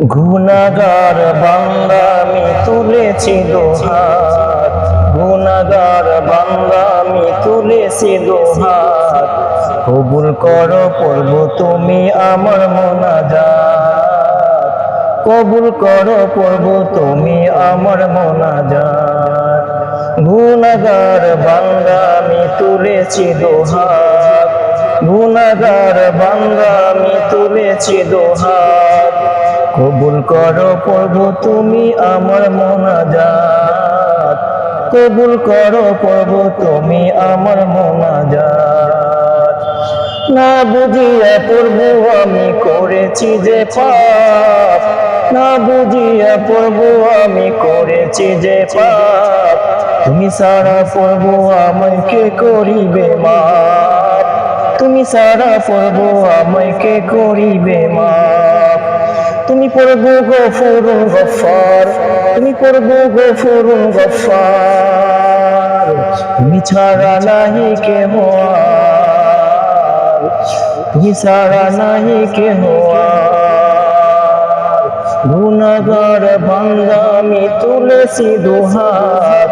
গুনাগার বান্দামি তুলেছি দোহাত। গুনাগার বান্দামি তুলেছি দোহাত। কবুল করো, পড়ব তুমি আমার মোনাজাত। কবুল করো, পড়ব তুমি আমার মোনাজাত। গুনাগার বান্দামি তুলেছি দোহাত। গুনাগার বান্দামি তুলেছি দোহাত। কবুল করো প্রভু, তুমি আমার মোনাজাত। কবুল করো প্রভু, তুমি আমার মোনাজাত। না বুঝিয়া প্রভু আমি করেছি যে পাপ। না বুঝিয়া প্রভু আমি করেছি যে পাপ। তুমি সারা প্রভু আমাকে করিবে মা তুমি সারা প্রভু আমাকে করিবে মা তুমি পড়ব গফুরুন গফার তুমি পড়ব গফুরুন গফার তুমি ছাড়া নাহি কেহ। তুমি ছাড়া নাহি কেহ আর। গুনাগার বান্দামি তুলসী দোহাত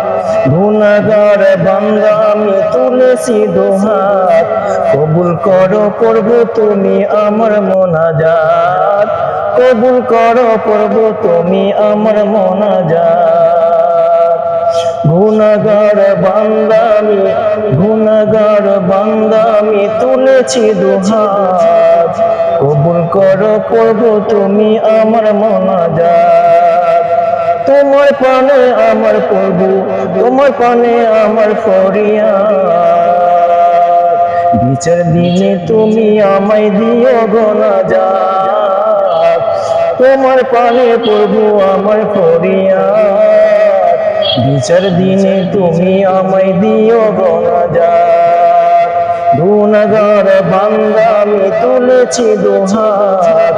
গুনাগার বান্দামি তুলসী দোহাত কবুল করো, করব তুমি আমার মোনাজাত কবুল করো করব তুমি আমার মোনাজাত। গুনাগার বান্দামি গুনাগার বান্দামি তুলেছি দুহাত। কবুল করো করব তুমি আমার মোনাজাত। তোমার পানে আমার প্রভু, তোমার পানে আমার ফরিয়াদ। বিচার দিনে তুমি আমায় দিও গোনা যা তোমার পানে প্রভু আমার ফরিয়াদ। বিচার দিনে তুমি আমায় দিও গোনা যা গুনাগার বান্দা আমি তুলেছি দোহাত।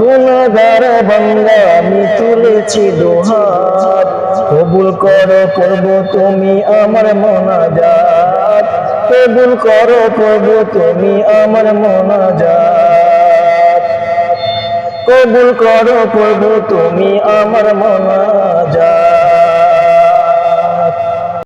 গুনাগার বান্দা আমি তুলেছি দোহাত। কবুল করো, করব তুমি আমার মোনাজাত। কবুল করো, করব তুমি আমার মোনাজাত। কবুল করো প্রভু তুমি আমার মোনাজাত